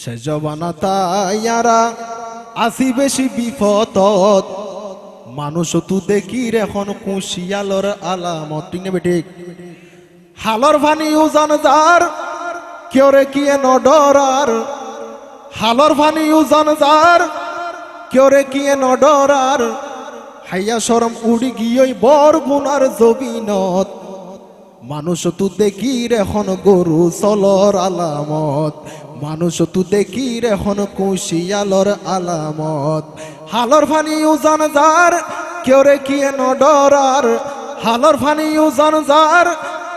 সে জবানা তাইয়ারা আসি বেশি বিপদত। মানুষ তু দেখি এখন কুশিয়ালর আলামত। ঠিক নেবে হালর ভানি উজান যার, কেউ রে কিয়ে নডরার হালর ভানি উজান যার, কেউ রে কিয়ে নডরার হাইয়া সরম উড়ি গিয়ে বর গুনার জবিনত মানুষ তু দেখি এখন গরু চলর আলামত। মানুষ তু দেখি এখন কুশিয়ালর আলামত। হালর ফানি উজান যার, কেউ রে কিয়ে নডরার হালর ফানি উজান যার,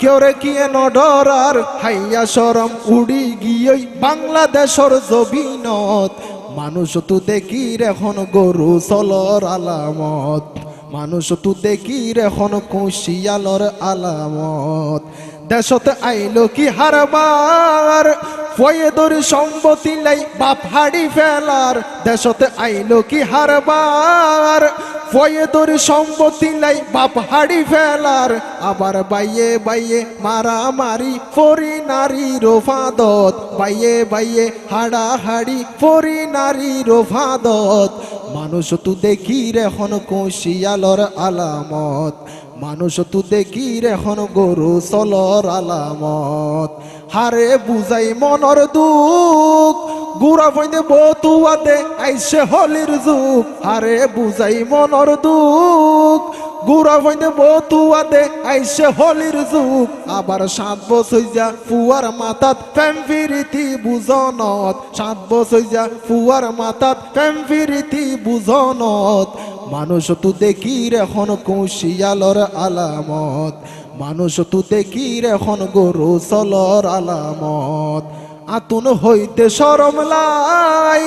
কেউ রে কিয়ে নডরার হাইয়া সরম উড়ি গিয়ে বাংলাদেশর জবিনত মানুষ তু দেখি এখন গরু চলর আলামত। মানুষ তু দেখি এখন কুশিয়ালর আলামত। দেশতে আইলো কি হারবার? ফয়েদর সম্পত্তি লাই বাপ হাড়ি ফেলার। দেশতে আইলো কি হারবার? ফয়ে দরি সম্পত্তি নাই, বাপ হাড়ি ফেলার। আবার বাইয়ে বাইয়ে মারামারি, ফরি নারী রোফাদত বাইয়ে বাইয়ে হাড়া হাড়ি ফরি নারী রোফাদত মানুষ তু দেখি এখন কুশিয়ালর আলামত। মানুষ তু দেখি এখন গরু চলর আলামত। হারে বুঝাই মনর দুঃখ গুড়া বইনে বতুয়াতে আইসে হলির যুগ। হারে বুঝাই মনর দুঃখ। গুড়া বইনে বতুয়াতে আইসে হলির যুগ। আবার সাত বছর যা ফুয়ার মাতাত প্রেম ফিরিতি বুঝনত। সাত বছর যা ফুয়ার মাতাত প্রেম ফিরিতি বুঝনত। মানুষ তু দেখি এখন কুশিয়ালর আলামত। মানুষ তু দেখি এখন গরু চলর আলামত। আতুন হইতে সরম লাই।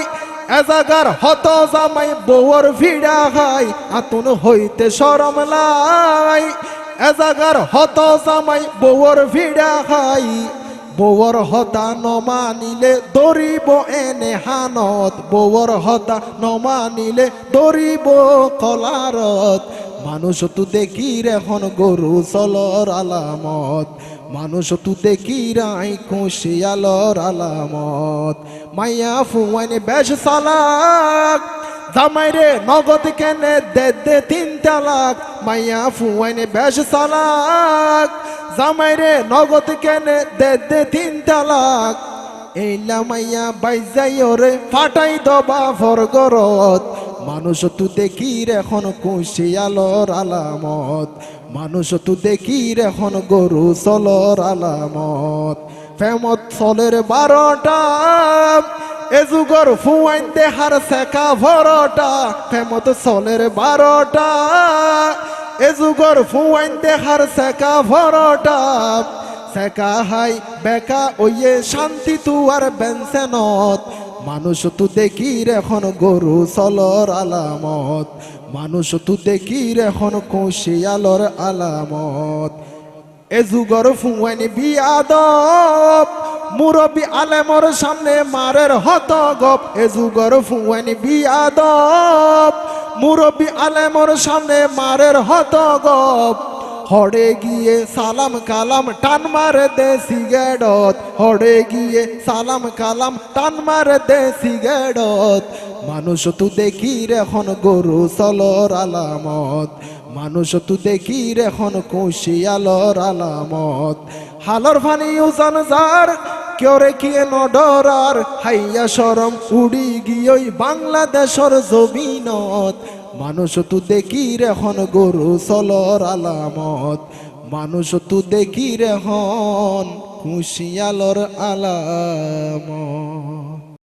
এজাগার হত জামাই বউর ভিড়া খাই, আতুন হইতে সরম লাই। এজাগার হত জামাই বউর ভিড়া খাই বৌর হতা নমানিলে দরিব এনে হানত। বৌর হতা নমানিলে দরিব কলারত। মানুষ তু দেখি এখন গরু চলর আলামত। মানুষ তু দেখি রাই কুশিয়ালর আলামত। মাইয়া ফুয়াইনে বেশ সালাক জামাইরে নগদ কেনে দে দে তিন তালাক। মাইয়া ফুয়াইনে বেশ সালাক জামাইরে নগদ কেনে দে দে তিন তালাক। এইলা মাইয়া বাইজাই ওরে ফাটাই দবা ফরগরত মানুষ তু দেখি এখন কুশিয়ালর আলামত। মানুষ তু দেখি এখন গরু চলর আলামত। ফেমত চলের বারোটা, এ যুগর ফুয়াইন দেহার সেকা ভরটা। ফেমত চলের বারোটা, এ যুগর ফুয়াইন দেহার সেকা ভরটা। সেকা হাই বেকা ওইয়ে শান্তি তুয়ার বেনসেনত। মানুষ তু দেখি এখন গরু চলর আলামত। মানুষ তু দেখি এখন কুশিয়ালর আলামত। এ যুগর ফুয়াইনি বিয়াদব, মুরব্বী আলেমর সামনে মারের হত গপ এ যুগর ফুয়াইনি বিয়াদব, মুরব্বী আলেমর সামনে মারের হত গপ হড়ে গিয়ে সালাম কালাম টান মারে দে সিগারেট। হড়ে গিয়ে সালাম কালাম টান মারে দে সিগারেট। মানুষ তু দেখি এখন গরু চলর আলামত। মানুষ তু দেখি এখন কুশিয়ালর আলামত। হালর ফানি উজান যার, কেউ রে কিয়ে নডরার হাইয়া সরম উড়ি গিয়ে বাংলাদেশর জমিনত। মানুষ তু দেখি রেখন গরু চলর আলামত। মানুষ তু দেখি এখন খুশিয়ালর আলামত।